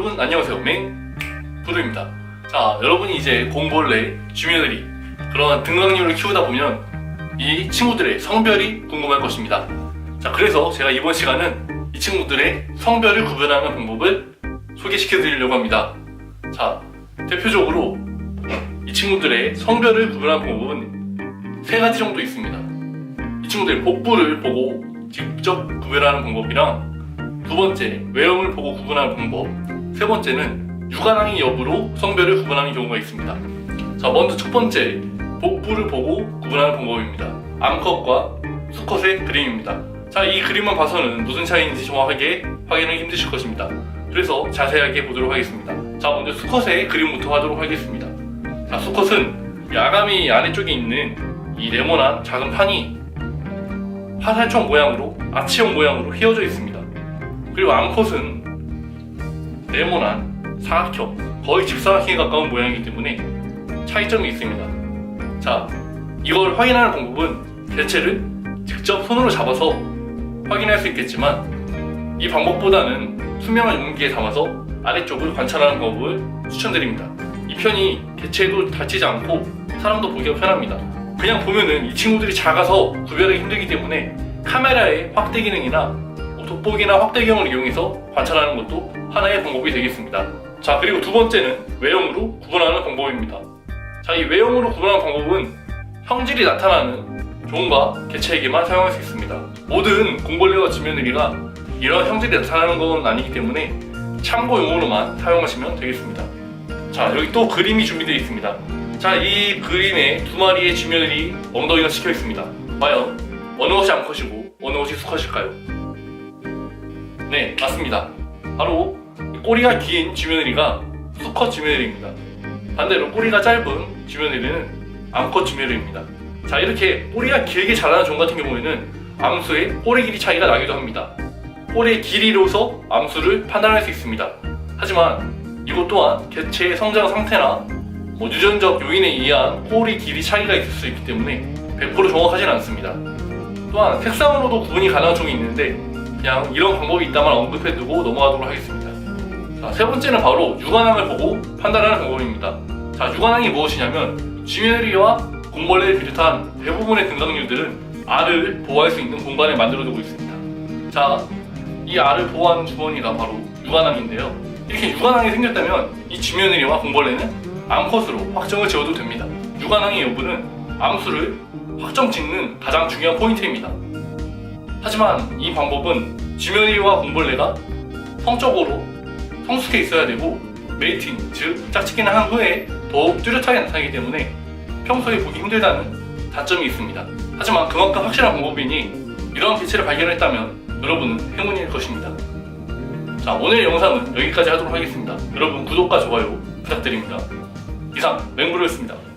여러분 안녕하세요. 맹부르입니다. 자 여러분이 이제 공벌레, 쥐며느리 그런 등강류를 키우다 보면 이 친구들의 성별이 궁금할 것입니다. 자 그래서 제가 이번 시간은 이 친구들의 성별을 구별하는 방법을 소개시켜 드리려고 합니다. 자 대표적으로 이 친구들의 성별을 구별하는 방법은 세 가지 정도 있습니다. 이 친구들의 복부를 보고 직접 구별하는 방법이랑 두 번째 외형을 보고 구분하는 방법 세 번째는 육아낭이 여부로 성별을 구분하는 경우가 있습니다. 자 먼저 첫 번째 복부를 보고 구분하는 방법입니다. 암컷과 수컷의 그림입니다. 자 이 그림만 봐서는 무슨 차이인지 정확하게 확인하기 힘드실 것입니다. 그래서 자세하게 보도록 하겠습니다. 자 먼저 수컷의 그림부터 하도록 하겠습니다. 자 수컷은 이 아가미 아래쪽에 있는 이 네모난 작은 판이 화살촉 모양으로 아치형 모양으로 휘어져 있습니다. 그리고 암컷은 네모난 사각형 거의 직사각형에 가까운 모양이기 때문에 차이점이 있습니다. 자, 이걸 확인하는 방법은 개체를 직접 손으로 잡아서 확인할 수 있겠지만 이 방법보다는 투명한 용기에 담아서 아래쪽을 관찰하는 방법을 추천드립니다. 이 편이 개체도 다치지 않고 사람도 보기가 편합니다. 그냥 보면은 이 친구들이 작아서 구별하기 힘들기 때문에 카메라의 확대 기능이나 뭐 돋보기나 확대경을 이용해서 관찰하는 것도 하나의 방법이 되겠습니다. 자, 그리고 두 번째는 외형으로 구분하는 방법입니다. 자, 이 외형으로 구분하는 방법은 형질이 나타나는 종과 개체에게만 사용할 수 있습니다. 모든 공벌레와 지면느리가 이런 형질이 나타나는 건 아니기 때문에 참고용으로만 사용하시면 되겠습니다. 자, 여기 또 그림이 준비되어 있습니다. 자, 이 그림에 두 마리의 쥐면이 엉덩이가 찍혀 있습니다. 과연 어느 것이 암컷이고 어느 것이 수컷일까요? 네, 맞습니다. 바로 꼬리가 긴 쥐며느리가 수컷 쥐며느리입니다. 반대로 꼬리가 짧은 쥐며느리는 암컷 쥐며느리입니다. 자, 이렇게 꼬리가 길게 자라는 종 같은 경우에는 암수의 꼬리 길이 차이가 나기도 합니다. 꼬리의 길이로서 암수를 판단할 수 있습니다. 하지만 이것 또한 개체의 성장 상태나 뭐 유전적 요인에 의한 꼬리 길이 차이가 있을 수 있기 때문에 100% 정확하진 않습니다. 또한 색상으로도 구분이 가능한 종이 있는데 그냥 이런 방법이 있다만 언급해두고 넘어가도록 하겠습니다. 자, 세 번째는 바로 육안항을 보고 판단하는 방법입니다. 자, 육안항이 무엇이냐면 쥐메리와 공벌레를 비롯한 대부분의 등강류들은 알을 보호할 수 있는 공간을 만들어두고 있습니다. 자, 이 알을 보호하는 주머니가 바로 육안항인데요. 이렇게 육안항이 생겼다면 이 쥐며느리와 공벌레는 암컷으로 확정을 지어도 됩니다. 육안항의 여부는 암수를 확정 짓는 가장 중요한 포인트입니다. 하지만 이 방법은 쥐며느리와 공벌레가 성적으로 성숙해 있어야 되고 메이팅, 즉 짝짓기를 한 후에 더욱 뚜렷하게 나타나기 때문에 평소에 보기 힘들다는 단점이 있습니다. 하지만 그만큼 확실한 방법이니 이러한 개체를 발견했다면 여러분은 행운일 것입니다. 자 오늘 영상은 여기까지 하도록 하겠습니다. 여러분 구독과 좋아요 부탁드립니다. 이상 맹구로였습니다.